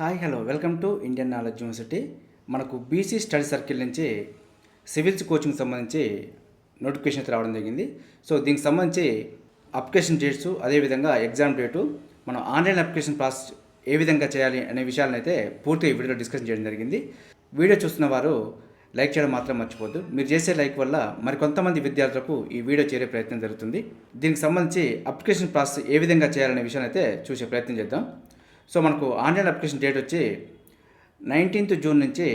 Hi hello. Welcome to Indian knowledge university. మనకు BC study circle నుంచి civils coaching సంబంధించి notification రావడం జరిగింది. సో దీనికి సంబంధించి అప్లికేషన్ డేట్స్ అదేవిధంగా ఎగ్జామ్ డేటు మనం ఆన్లైన్ అప్లికేషన్ ప్రాసెస్ ఏ విధంగా చేయాలి అనే విషయాలను అయితే పూర్తిగా ఈ వీడియోలో డిస్కస్ చేయడం జరిగింది. వీడియో చూస్తున్న వారు లైక్ చేయడం మాత్రం మర్చిపోద్దు మీరు చేసే లైక్ వల్ల మరికొంతమంది విద్యార్థులకు ఈ వీడియో చేరే ప్రయత్నం జరుగుతుంది. దీనికి సంబంధించి అప్లికేషన్ ప్రాసెస్ ఏ విధంగా చేయాలనే విషయాన్ని అయితే చూసే ప్రయత్నం చేద్దాం. సో మనకు ఆన్లైన్ అప్లికేషన్ డేట్ వచ్చి నైన్టీన్త్ జూన్ నుంచి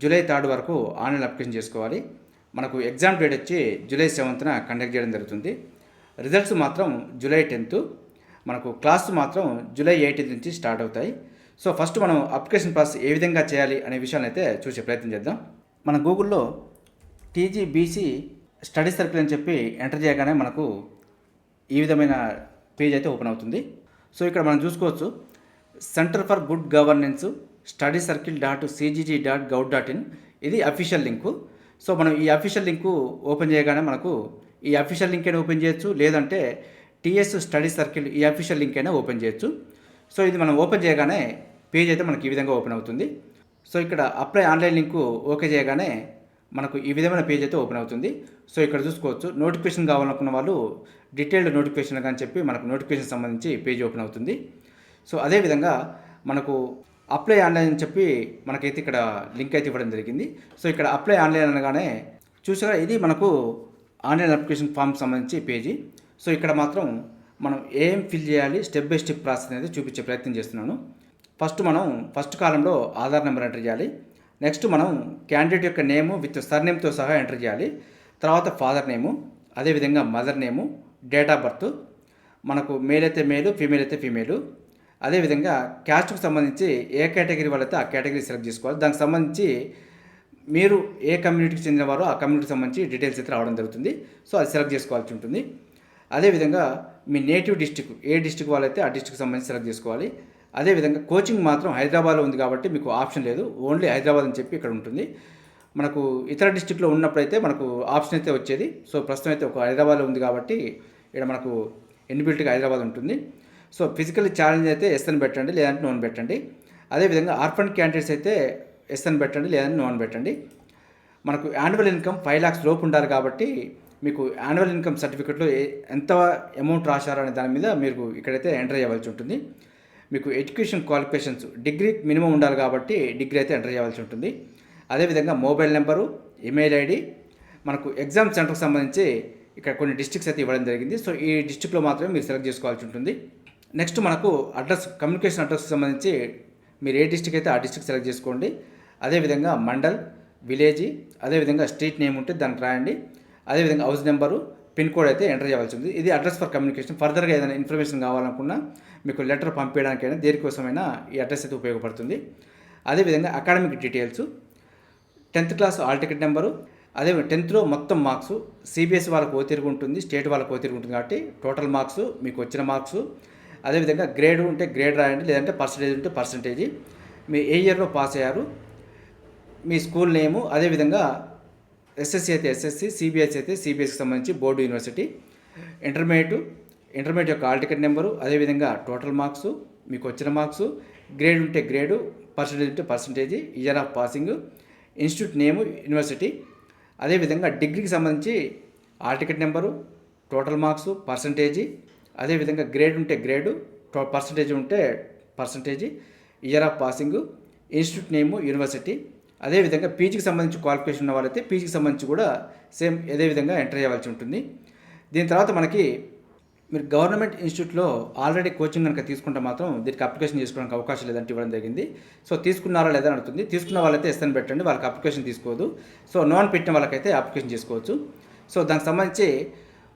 జూలై థర్డ్ వరకు ఆన్లైన్ అప్లికేషన్ చేసుకోవాలి. మనకు ఎగ్జామ్ డేట్ వచ్చి జూలై సెవెంత్న కండక్ట్ చేయడం జరుగుతుంది. రిజల్ట్స్ మాత్రం జూలై టెన్త్. మనకు క్లాస్ మాత్రం జూలై ఎయిటీన్త్ నుంచి స్టార్ట్ అవుతాయి. సో ఫస్ట్ మనం అప్లికేషన్ ప్రాసెస్ ఏ విధంగా చేయాలి అనే విషయాన్ని అయితే చూసే ప్రయత్నం చేద్దాం. మన గూగుల్లో టీజీబీసీ స్టడీ సర్కిల్ అని చెప్పి ఎంటర్ చేయగానే మనకు ఈ విధమైన పేజ్ అయితే ఓపెన్ అవుతుంది. సో ఇక్కడ మనం చూసుకోవచ్చు. Centre for Good Governance study circle dot CGG dot gov dot in ఇది అఫీషియల్ లింకు సో మనం ఈ అఫీషియల్ లింకు ఓపెన్ చేయగానే మనకు ఈ అఫీషియల్ లింక్ అయినా ఓపెన్ చేయొచ్చు. లేదంటే టీఎస్ స్టడీ సర్కిల్ ఈ అఫీషియల్ లింక్ అయినా ఓపెన్ చేయొచ్చు. సో ఇది మనం ఓపెన్ చేయగానే పేజ్ అయితే మనకి ఈ విధంగా ఓపెన్ అవుతుంది. సో ఇక్కడ అప్లై ఆన్లైన్ లింకు ఓకే చేయగానే మనకు ఈ విధమైన పేజ్ అయితే ఓపెన్ అవుతుంది. సో ఇక్కడ చూసుకోవచ్చు. నోటిఫికేషన్ కావాలనుకున్న వాళ్ళు డీటెయిల్డ్ నోటిఫికేషన్ అని చెప్పి మనకు నోటిఫికేషన్ సంబంధించి పేజ్ ఓపెన్ అవుతుంది. సో అదేవిధంగా మనకు అప్లై ఆన్లైన్ అని చెప్పి మనకైతే ఇక్కడ లింక్ అయితే ఇవ్వడం జరిగింది. సో ఇక్కడ అప్లై ఆన్లైన్ అనగానే చూసారా ఇది మనకు ఆన్లైన్ అప్లికేషన్ ఫామ్ సంబంధించి పేజీ. సో ఇక్కడ మాత్రం మనం ఏం ఫిల్ చేయాలి స్టెప్ బై స్టెప్ ప్రాసెస్ అనేది చూపించే ప్రయత్నం చేస్తున్నాను. ఫస్ట్ మనం ఫస్ట్ కాలంలో ఆధార్ నెంబర్ ఎంటర్ చేయాలి. నెక్స్ట్ మనం క్యాండిడేట్ యొక్క నేము విత్ సర్నేమ్తో సహా ఎంటర్ చేయాలి. తర్వాత ఫాదర్ నేము అదేవిధంగా mother name date of birth మనకు మేల్ అయితే మేలు ఫీమేల్ అయితే ఫీమేలు అదేవిధంగా క్యాస్ట్కి సంబంధించి ఏ కేటగిరీ వాళ్ళైతే ఆ కేటగిరీ సెలెక్ట్ చేసుకోవాలి దానికి సంబంధించి మీరు ఏ కమ్యూనిటీకి చెందినవారో ఆ కమ్యూనిటీకి సంబంధించి డీటెయిల్స్ అయితే రావడం జరుగుతుంది. సో అది సెలెక్ట్ చేసుకోవాల్సి ఉంటుంది. అదేవిధంగా మీ నేటివ్ డిస్టిక్ ఏ డిస్టిక్ వాళ్ళైతే ఆ డిస్టిక్ సంబంధించి సెలెక్ట్ చేసుకోవాలి. అదేవిధంగా కోచింగ్ మాత్రం హైదరాబాద్లో ఉంది కాబట్టి మీకు ఆప్షన్ లేదు. ఓన్లీ హైదరాబాద్ అని చెప్పి ఇక్కడ ఉంటుంది. మనకు ఇతర డిస్టిక్లో ఉన్నప్పుడైతే మనకు ఆప్షన్ అయితే వచ్చేది. సో ప్రస్తుతం అయితే ఒక హైదరాబాద్లో ఉంది కాబట్టి ఇక్కడ మనకు ఎన్బిల్ట్గా హైదరాబాద్ ఉంటుంది. సో ఫిజికల్ ఛాలెంజ్ అయితే ఎస్ఎన్ పెట్టండి లేదంటే నోన్ పెట్టండి. అదేవిధంగా ఆర్ఫన్ క్యాండిడేట్స్ అయితే ఎస్ఎన్ పెట్టండి లేదంటే నోన్ పెట్టండి. మనకు యాన్యువల్ ఇన్కమ్ ఫైవ్ ల్యాక్స్ లోపు ఉండాలి కాబట్టి మీకు యాన్యువల్ ఇన్కమ్ సర్టిఫికెట్లో ఏ- ఎంత అమౌంట్ రాశారు అనే దాని మీద మీరు ఇక్కడైతే ఎంటర్ చేయవలసి ఉంటుంది. మీకు ఎడ్యుకేషన్ క్వాలిఫికేషన్స్ డిగ్రీ మినిమం ఉండాలి కాబట్టి డిగ్రీ అయితే ఎంటర్ చేయవలసి ఉంటుంది. అదేవిధంగా మొబైల్ నెంబరు ఈమెయిల్ ఐడి మనకు ఎగ్జామ్ సెంటర్కి సంబంధించి ఇక్కడ కొన్ని డిస్ట్రిక్ట్స్ అయితే ఇవ్వడం జరిగింది. సో ఈ డిస్ట్రిక్ట్లో మాత్రమే మీరు సెలెక్ట్ చేసుకోవాల్సి ఉంటుంది. నెక్స్ట్ మనకు అడ్రస్ కమ్యూనికేషన్ అడ్రస్కి సంబంధించి మీరు ఏ డిస్ట్రిక్ట్ అయితే ఆ డిస్ట్రిక్ట్ సెలెక్ట్ చేసుకోండి. అదేవిధంగా మండల్ విలేజ్ అదేవిధంగా స్ట్రీట్ నేమ్ ఉంటే దానికి రాయండి. అదేవిధంగా హౌస్ నెంబరు పిన్ కోడ్ అయితే ఎంటర్ చేయవలసి ఉంది ఇది అడ్రస్ ఫర్ కమ్యూనికేషన్. ఫర్దర్గా ఏదైనా ఇన్ఫర్మేషన్ కావాలనుకున్నా మీకు లెటర్ పంపించడానికైనా దేనికోసమైనా ఈ అడ్రస్ అయితే ఉపయోగపడుతుంది. అదేవిధంగా academic details tenth class hall ticket number అదే టెన్త్లో మొత్తం మార్క్స్ సిబిఎస్ఈ వాళ్ళకు ఓ తిరిగి ఉంటుంది స్టేట్ వాళ్ళకు ఓ తిరిగి ఉంటుంది కాబట్టి టోటల్ మార్క్స్ మీకు వచ్చిన మార్క్స్ అదేవిధంగా గ్రేడ్ ఉంటే గ్రేడ్ రాయండి లేదంటే పర్సంటేజ్ ఉంటే పర్సంటేజ్. మీ ఏ ఇయర్లో పాస్ అయ్యారు? మీ స్కూల్ నేము అదేవిధంగా ఎస్ఎస్సి అయితే ఎస్ఎస్సి సిబిఎస్సి అయితే సిబిఎస్కి సంబంధించి బోర్డు యూనివర్సిటీ. ఇంటర్మీడియట్ ఇంటర్మీడియట్ యొక్క ఆల్ టికెట్ నెంబరు అదేవిధంగా టోటల్ మార్క్స్ మీకు వచ్చిన మార్క్స్. గ్రేడ్ ఉంటే గ్రేడు పర్సంటేజ్ ఉంటే percentage year of passing. Institute name university. అదేవిధంగా డిగ్రీకి సంబంధించి hall ticket number total marks percentage. అదేవిధంగా గ్రేడ్ ఉంటే గ్రేడు పర్సంటేజ్ ఉంటే percentage year of passing institute name university అదేవిధంగా పీజీకి సంబంధించి క్వాలిఫికేషన్ ఉన్న వాళ్ళైతే పీజీకి సంబంధించి కూడా సేమ్ అదే విధంగా ఎంటర్ చేయవలసి ఉంటుంది. దీని తర్వాత మనకి మీరు గవర్నమెంట్ ఇన్స్టిట్యూట్లో ఆల్రెడీ కోచింగ్ కనుక తీసుకుంటే మాత్రం దీనికి అప్లికేషన్ చేసుకోవడానికి అవకాశం లేదంటే ఇవ్వడం జరిగింది. సో తీసుకున్నారా లేదా అడుగుతుంది. తీసుకున్న వాళ్ళైతే ఎస్ఎన్ పెట్టండి వాళ్ళకి అప్లికేషన్ తీసుకోవద్దు సో నాన్ పెట్టిన వాళ్ళకైతే అప్లికేషన్ చేసుకోవచ్చు. సో దానికి సంబంధించి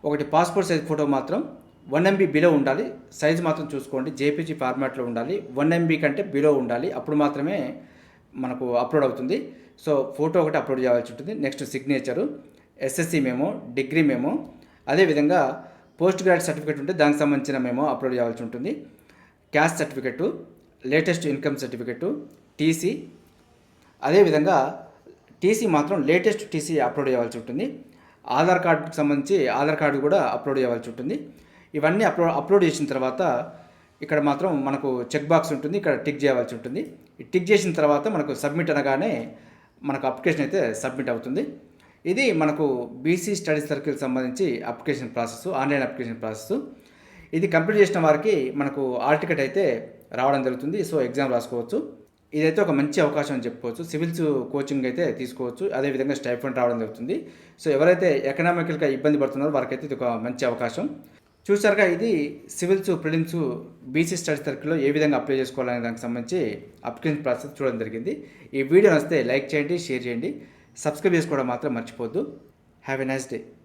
ఒకటి పాస్పోర్ట్ సైజ్ ఫోటో మాత్రం వన్ ఎంబీ బిలో ఉండాలి. సైజ్ మాత్రం చూసుకోండి. జేపీజీ ఫార్మాట్లో ఉండాలి. వన్ ఎంబీ కంటే బిలో ఉండాలి. అప్పుడు మాత్రమే మనకు అప్లోడ్ అవుతుంది. సో ఫోటో ఒకటి అప్లోడ్ చేయాల్సి ఉంటుంది. Next signature SSC memo degree memo అదేవిధంగా పోస్ట్ గ్రాడ్ సర్టిఫికేట్ ఉంటే దానికి సంబంధించిన మేము అప్లోడ్ చేయాల్సి ఉంటుంది. Caste certificate latest income certificate TC అదేవిధంగా టీసీ మాత్రం లేటెస్ట్ టీసీ అప్లోడ్ చేయాల్సి ఉంటుంది. ఆధార్ కార్డుకి సంబంధించి ఆధార్ కార్డు కూడా అప్లోడ్ చేయాల్సి ఉంటుంది. ఇవన్నీ అప్లోడ్ అప్లోడ్ చేసిన తర్వాత ఇక్కడ మాత్రం మనకు చెక్ బాక్స్ ఉంటుంది ఇక్కడ టిక్ చేయవలసి ఉంటుంది. ఈ టిక్ చేసిన తర్వాత మనకు సబ్మిట్ అనగానే మనకు అప్లికేషన్ అయితే సబ్మిట్ అవుతుంది. ఇది మనకు బీసీ స్టడీ సర్కిల్ సంబంధించి application process online application process. ఇది కంప్లీట్ చేసిన వారికి మనకు ఆల్ టికెట్ అయితే రావడం జరుగుతుంది. సో ఎగ్జామ్ రాసుకోవచ్చు. ఇదైతే ఒక మంచి అవకాశం అని చెప్పుకోవచ్చు. సివిల్స్ కోచింగ్ అయితే తీసుకోవచ్చు. అదేవిధంగా స్టైఫండ్ రావడం జరుగుతుంది. సో ఎవరైతే ఎకనామికల్గా ఇబ్బంది పడుతున్నారో వారికైతే ఇది ఒక మంచి అవకాశం. చూసారుగా ఇది సివిల్స్ ప్రిలిమ్స్ బీసీ స్టడీస్ తరగతిలో ఏ విధంగా అప్లై చేసుకోవాలనే దానికి సంబంధించి అప్లికేషన్ ప్రాసెస్ చూడడం జరిగింది. ఈ వీడియో నచ్చితే లైక్ చేయండి షేర్ చేయండి. సబ్స్క్రైబ్ చేసుకోవడం మాత్రం మర్చిపోద్దు హ్యావ్ ఎ నైస్ డే